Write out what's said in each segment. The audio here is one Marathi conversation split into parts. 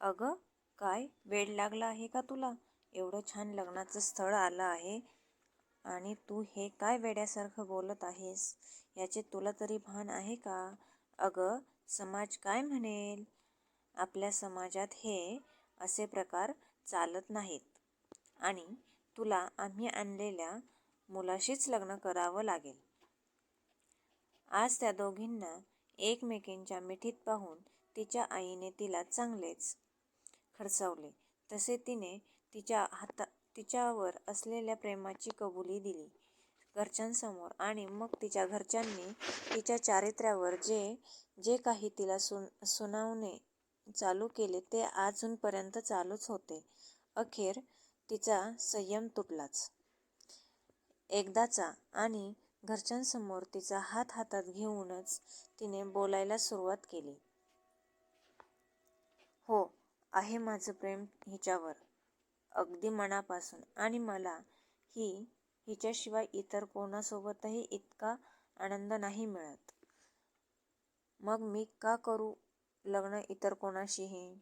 अगं काय? वेड लागला आहे का तुला? एवढं छान लग्नाचं स्थळ आलं आहे आणि तू हे काय वेड्यासारखं बोलत आहेस? याचे तुला तरी भान आहे का? अगं समाज काय म्हणेल? आपल्या समाजात हे असे प्रकार चालत नाहीत. आणि तुला आम्ही आणलेल्या मुलाशीच लग्न करावं लागेल. आज त्या दोघींना एकमेकींच्या मिठीत पाहून तिच्या आईने तिला चांगलेच खर्चावले तसे तिने तिच्या हाता तिच्यावर असलेल्या प्रेमाची कबुली दिली. घरच्यांसमोर आणि मग तिच्या घरच्यांनी तिच्या चारित्र्यावर जे जे काही तिला सुन सुनावणे चालू केले ते अजूनपर्यंत चालूच होते. अखेर तिचा संयम तुटलाच. एकदाचा आणि घरच्यांसमोर तिचा हात हातात घेऊनच तिने बोलायला सुरुवात केली. आहे माझं प्रेम हिच्यावर अगदी मनापासून. आणि मला ही हिच्याशिवाय इतर कोणासोबतही इतका आनंद नाही मिळत. मग मी का करू लग्न इतर कोणाशीही?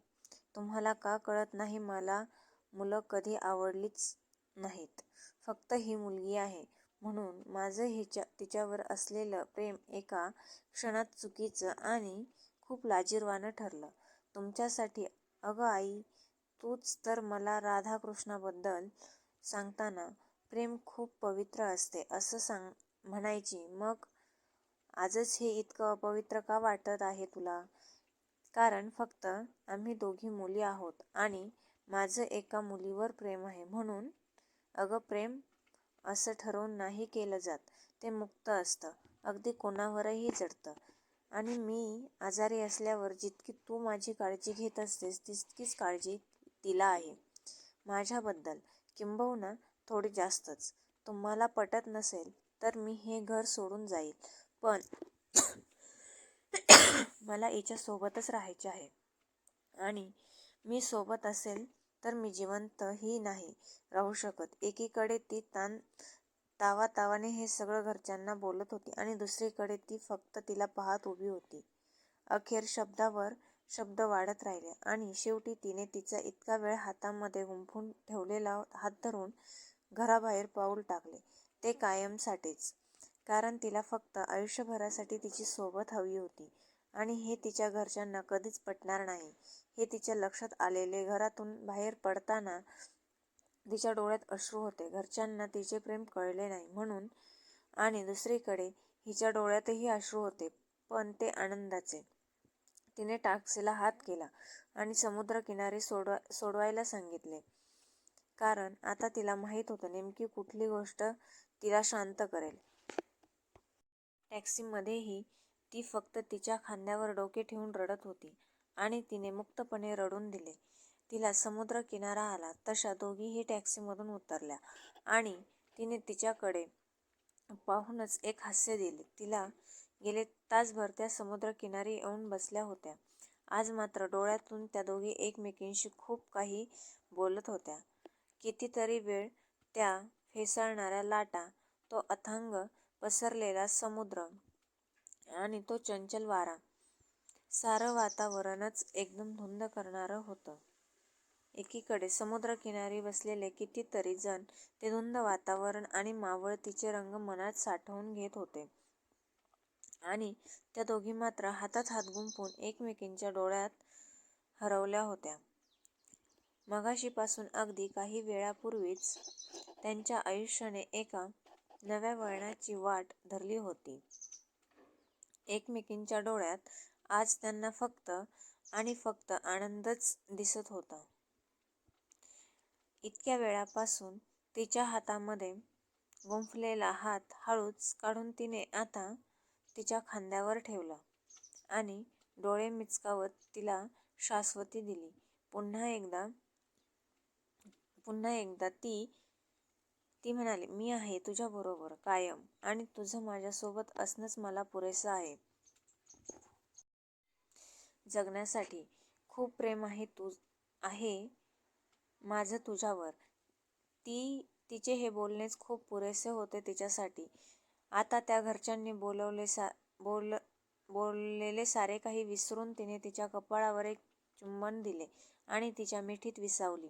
तुम्हाला का कळत नाही मला मुलं कधी आवडलीच नाहीत. फक्त ही मुलगी आहे. म्हणून माझं हिच्या तिच्यावर असलेलं प्रेम एका क्षणात चुकीचं आणि खूप लाजिरवाणं ठरलं. तुमच्यासाठी अगं आई तूच तर मला राधाकृष्णाबद्दल सांगताना प्रेम खूप पवित्र असते असं सांग म्हणायची. मग आजच हे इतकं अपवित्र का वाटत आहे तुला? कारण फक्त आम्ही दोघी मुली आहोत आणि माझं एका मुलीवर प्रेम आहे. म्हणून अगं प्रेम असं ठरवून नाही केलं जात. ते मुक्त असतं. अगदी कोणावरही जडतं आणि मी आजारी असल्यावर जितकी तू माझी काळजी घेत असतेस तितकीच काळजी तिला आहे. माझ्याबद्दल किंबहुना थोडी जास्तच. तुम्हाला पटत नसेल तर मी हे घर सोडून जाईल. पण मला हिच्यासोबतच राहायचे आहे. आणि मी सोबत असेल तर मी जिवंतही नाही राहू शकत. एकीकडे ती ताण तावा तावातावाने हे सगळं घरच्यांना बोलत होती आणि दुसरीकडे ती फक्त तिला पाहत उभी होती. अखेर शब्दावर शब्द वाढत राहिले आणि शेवटी तिने तिचा इतका वेळ हातामध्ये गुंफून ठेवलेला हात धरून घराबाहेर पाऊल टाकले. ते कायमसाठीच कारण तिला फक्त आयुष्यभरासाठी तिची सोबत हवी होती आणि हे तिच्या घरच्यांना कधीच पटणार नाही. हे तिच्या लक्षात आलेले घरातून बाहेर पडताना तिच्या डोळ्यात अश्रू होते. घरच्यांना तिचे प्रेम कळले नाही म्हणून आणि दुसरीकडे हिच्या डोळ्यातही अश्रू होते पण ते आनंदाचे. तिने टाक्सीला हात केला आणि समुद्रकिनारी सोडवा सोडवायला सांगितले. कारण आता तिला माहीत होतं नेमकी कुठली गोष्ट तिला शांत करेल. टॅक्सीमध्येही ती फक्त तिच्या खांद्यावर डोके ठेवून रडत होती आणि तिने मुक्तपणे रडून दिले. तिला समुद्र किनारा आला. तशा दोघीही टॅक्सीमधून उतरल्या आणि तिने तिच्याकडे पाहूनच एक हास्य दिले. तिला गेले तासभर त्या समुद्रकिनारी येऊन बसल्या होत्या. आज मात्र डोळ्यातून त्या दोघी एकमेकींशी खूप काही बोलत होत्या. कितीतरी वेळ त्या फेसाळणाऱ्या लाटा तो अथांग पसरलेला समुद्र आणि तो चंचल वारा सारं वातावरणच एकदम धुंद करणारं होतं. एकीकडे समुद्रकिनारी बसलेले कितीतरी जण ते धुंद वातावरण आणि मावळतीचे रंग मनात साठवून घेत होते. आणि त्या दोघी मात्र हातात हात गुंफून एकमेकींच्या डोळ्यात हरवल्या होत्या. मगाशीपासून अगदी काही वेळापूर्वीच त्यांच्या आयुष्याने एका नव्या वळणाची वाट धरली होती. एकमेकींच्या डोळ्यात आज त्यांना फक्त आणि फक्त आनंदच दिसत होता. इतक्या वेळापासून तिच्या हातामध्ये गुंफलेला हात हळूच काढून तिने आता तिच्या खांद्यावर ठेवला आणि डोळे मिचकावत तिला शाश्वती दिली. पुन्हा एकदा पुन्हा एकदा ती ती म्हणाली मी आहे तुझ्याबरोबर कायम आणि तुझं माझ्यासोबत असणंच मला पुरेसं आहे. जगण्यासाठी खूप प्रेम आहे तू आहे माझं तुझ्यावर ती तिचे हे बोलणेच खूप पुरेसे होते तिच्यासाठी आता त्या घरच्यांनी बोलवले सा बोल बोललेले सारे काही विसरून तिने तिच्या कपाळावर एक चुंबन दिले आणि तिच्या मिठीत विसावली.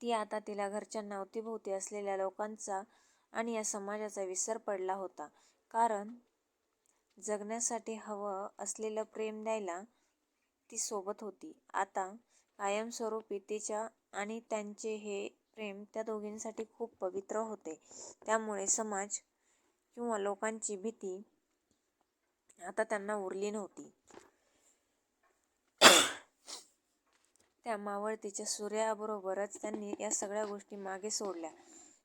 ती आता तिला घरच्यांना अवतीभोवती असलेल्या लोकांचा आणि या समाजाचा विसर पडला होता. कारण जगण्यासाठी हवं असलेलं प्रेम द्यायला ती सोबत होती. आता कायमस्वरूपी तिच्या आणि त्यांचे हे प्रेम त्या दोघींसाठी खूप पवित्र होते. त्यामुळे समाज किंवा लोकांची भीती आता त्यांना उरली नव्हती. त्या मावळतीच्या सूर्याबरोबरच त्यांनी या सगळ्या गोष्टी मागे सोडल्या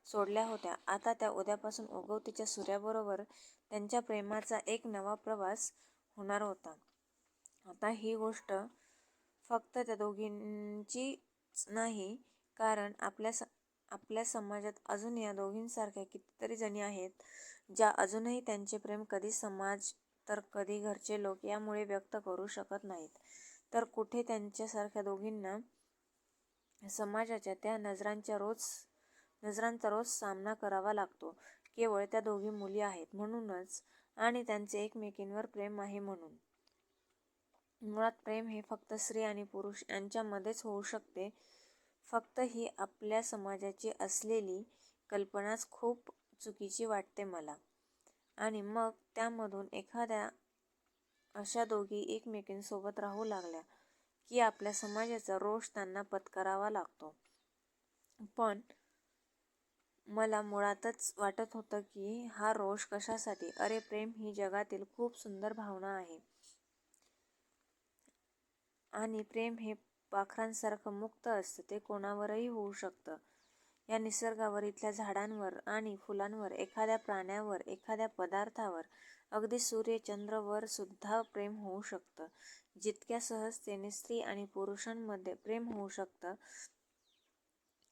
सोडल्या होत्या. आता त्या उद्यापासून उगवतीच्या सूर्याबरोबर त्यांच्या प्रेमाचा एक नवा प्रवास होणार होता. आता ही गोष्ट फक्त त्या दोघींचीच नाही कारण आपल्या स आपल्या समाजात अजून या दोघींसारख्या कितीतरी जणी आहेत, ज्या अजूनही त्यांचे प्रेम कधी समाज तर कधी घरचे लोक यामुळे व्यक्त करू शकत नाहीत. तर कुठे त्यांच्यासारख्या दोघींना समाजाच्या त्या नजरांच्या रोज नजरांचा रोज सामना करावा लागतो. केवळ त्या दोघी मुली आहेत म्हणूनच आणि त्यांचे एकमेकींवर प्रेम आहे म्हणून. मुळात प्रेम हे फक्त स्त्री आणि पुरुष यांच्यामध्येच होऊ शकते. फक्त ही आपल्या समाजाची असलेली कल्पनाच खूप चुकीची वाटते मला. आणि मग त्यामधून एखाद्या अशा दोघी एकमेकींसोबत राहू लागल्या की आपल्या समाजाचा रोष त्यांना पत्करावा लागतो. पण मला मुळातच वाटत होतं की हा रोष कशासाठी? अरे प्रेम ही जगातील खूप सुंदर भावना आहे. आणि प्रेम हे पाखरांसारखं मुक्त असतं. ते कोणावरही होऊ शकतं. या निसर्गावर, इथल्या झाडांवर आणि फुलांवर, एखाद्या प्राण्यावर, एखाद्या पदार्थावर, अगदी सूर्यचंद्रवर सुद्धा प्रेम होऊ शकतं. जितक्या सहजतेने स्त्री आणि पुरुषांमध्ये प्रेम होऊ शकतं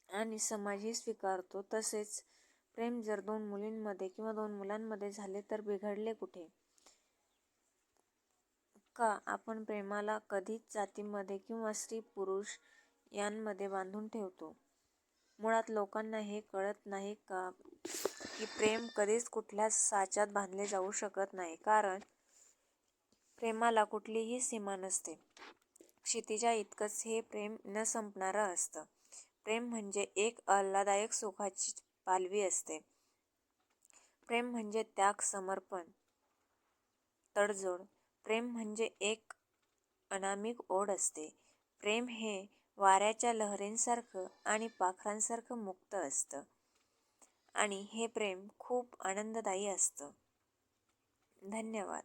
आणि समाजही स्वीकारतो तसेच प्रेम जर दोन मुलींमध्ये किंवा दोन मुलांमध्ये झाले तर बिघडले कुठे? का आपण प्रेमाला कधीच जातींमध्ये किंवा स्त्री पुरुष यांमध्ये बांधून ठेवतो? मुळात लोकांना हे कळत नाही का की प्रेम कधीच कुठल्याच साच्यात बांधले जाऊ शकत नाही. कारण प्रेमाला कुठलीही सीमा नसते. क्षितिजाइतकंच हे प्रेम न संपणारं असतं. प्रेम म्हणजे एक आल्हाददायक सुखाची पालवी असते. प्रेम म्हणजे त्याग समर्पण तडजोड. प्रेम म्हणजे एक अनामिक ओढ असते. प्रेम हे वाऱ्याच्या लहरींसारखं आणि पाखरांसारखं मुक्त असतं. आणि हे प्रेम खूप आनंददायी असतं. धन्यवाद.